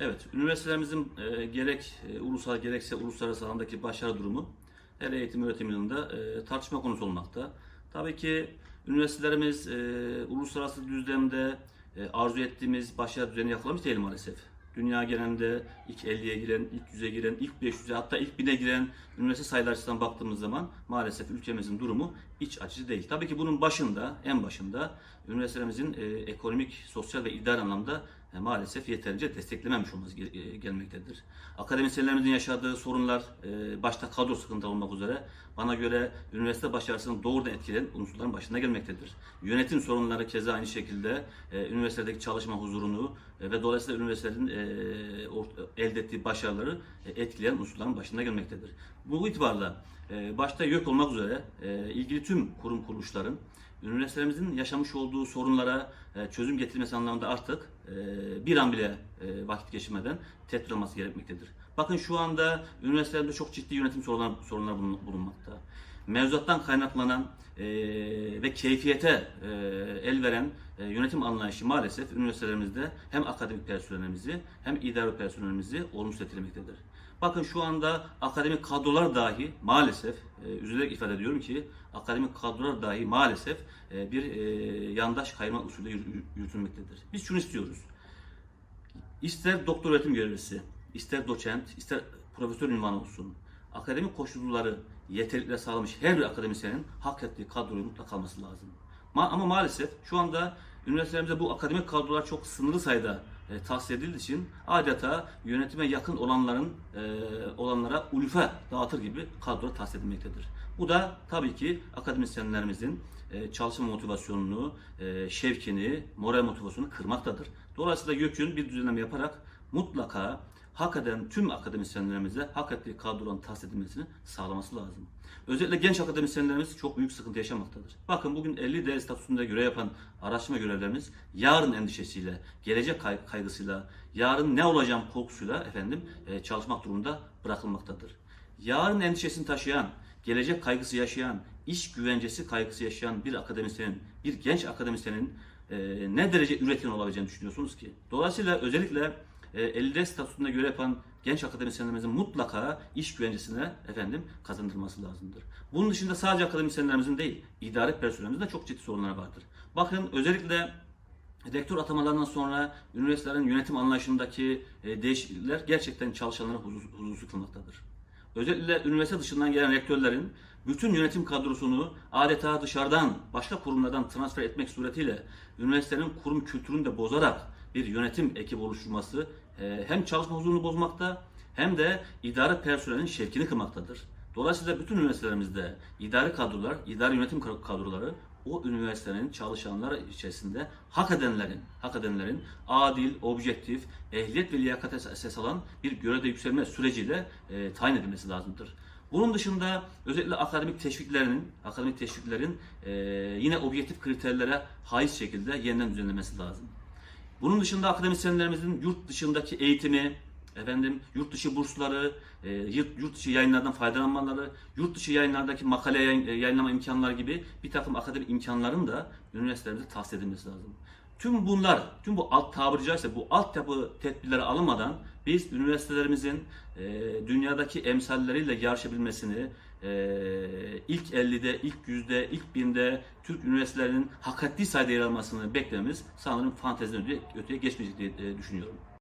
Evet, üniversitelerimizin e, gerek e, ulusal gerekse uluslararası alandaki başarı durumu her eğitim öğretim yılında e, tartışma konusu olmakta. Tabii ki üniversitelerimiz e, uluslararası düzlemde e, arzu ettiğimiz başarı düzeyini yakalamış değil maalesef. Dünya genelinde ilk 50'ye giren, ilk 100'e giren, ilk 500'e hatta ilk 1000'e giren üniversite sayıları açısından baktığımız zaman maalesef ülkemizin durumu iç açıcı değil. Tabii ki bunun başında, en başında üniversitelerimizin e, ekonomik, sosyal ve idari anlamda e, maalesef yeterince desteklememiş olması e, gelmektedir. Akademisyenlerimizin yaşadığı sorunlar, e, başta kadro sıkıntı olmak üzere bana göre üniversite başarısını doğrudan etkileyen unsurların başında gelmektedir. Yönetim sorunları keza aynı şekilde üniversitedeki çalışma huzurunu ve dolayısıyla üniversitelerin ort- elde ettiği başarıları etkileyen unsurların başında gelmektedir. Bu itibarla başta YÖK olmak üzere ilgili tüm kurum kuruluşların üniversitelerimizin yaşamış olduğu sorunlara e, çözüm getirmesi anlamında artık e, bir an bile e, vakit geçirmeden tedbir alması gerekmektedir. Bakın şu anda üniversitelerimizde çok ciddi yönetim sorunlar, sorunlar bulun- bulunmakta. Mevzuattan kaynaklanan e, ve keyfiyete e, el veren e, yönetim anlayışı maalesef üniversitelerimizde hem akademik personelimizi hem idari personelimizi olumsuz etkilemektedir. Bakın şu anda akademik kadrolar dahi maalesef, e, üzülerek ifade ediyorum ki akademik kadrolar dahi maalesef e, bir e, yandaş kayma usulü yürü- yürütülmektedir. Biz şunu istiyoruz. İster doktor öğretim görevlisi, ister doçent, ister profesör ünvanı olsun. Akademik koşulları yeterlilikle sağlamış her bir akademisyenin hak ettiği kadroyu mutlaka kalması lazım. Ma- ama maalesef şu anda üniversitelerimizde bu akademik kadrolar çok sınırlı sayıda e, tahsis edildiği için adeta yönetime yakın olanların e, olanlara ulfe dağıtır gibi kadro tahsis edilmektedir. Bu da tabii ki akademisyenlerimizin e, çalışma motivasyonunu, e, şevkini, moral motivasyonunu kırmaktadır. Dolayısıyla YÖK'ün bir düzenleme yaparak mutlaka hak eden tüm akademisyenlerimize hak ettiği kadronun tahsis edilmesini sağlaması lazım. Özellikle genç akademisyenlerimiz çok büyük sıkıntı yaşamaktadır. Bakın bugün 50 D statüsünde görev yapan araştırma görevlerimiz yarın endişesiyle, gelecek kay- kaygısıyla, yarın ne olacağım korkusuyla efendim e, çalışmak durumunda bırakılmaktadır. Yarın endişesini taşıyan, gelecek kaygısı yaşayan, iş güvencesi kaygısı yaşayan bir akademisyenin, bir genç akademisyenin e, ne derece üretken olabileceğini düşünüyorsunuz ki? Dolayısıyla özellikle e, 50 statüsünde görev yapan genç akademisyenlerimizin mutlaka iş güvencesine efendim kazandırılması lazımdır. Bunun dışında sadece akademisyenlerimizin değil, idare personelimizin de çok ciddi sorunlar vardır. Bakın özellikle Rektör atamalarından sonra üniversitelerin yönetim anlayışındaki e, değişiklikler gerçekten çalışanlara huzur, huzursuz kılmaktadır. Özellikle üniversite dışından gelen rektörlerin bütün yönetim kadrosunu adeta dışarıdan, başka kurumlardan transfer etmek suretiyle üniversitenin kurum kültürünü de bozarak bir yönetim ekibi oluşturması e, hem çalışma huzurunu bozmakta hem de idare personelinin şevkini kırmaktadır. Dolayısıyla bütün üniversitelerimizde idari kadrolar, idari yönetim kadroları o üniversitenin çalışanları içerisinde hak edenlerin, hak edenlerin adil, objektif, ehliyet ve liyakat esas alan bir görevde yükselme süreciyle e, tayin edilmesi lazımdır. Bunun dışında özellikle akademik teşviklerinin, akademik teşviklerin e, yine objektif kriterlere haiz şekilde yeniden düzenlemesi lazım. Bunun dışında akademisyenlerimizin yurt dışındaki eğitimi, efendim yurt dışı bursları, e, yurt, dışı yayınlardan faydalanmaları, yurt dışı yayınlardaki makale e, yayınlama imkanları gibi bir takım akademik imkanların da üniversitelerimize tahsis edilmesi lazım. Tüm bunlar, tüm bu alt tabiri caizse bu altyapı tedbirleri alınmadan biz üniversitelerimizin e, dünyadaki emsalleriyle yarışabilmesini, e, ilk 50'de, ilk 100'de, ilk 1000'de Türk üniversitelerinin hak ettiği sayıda yer almasını beklememiz sanırım fanteziden öteye, öteye geçmeyecek diye e, düşünüyorum.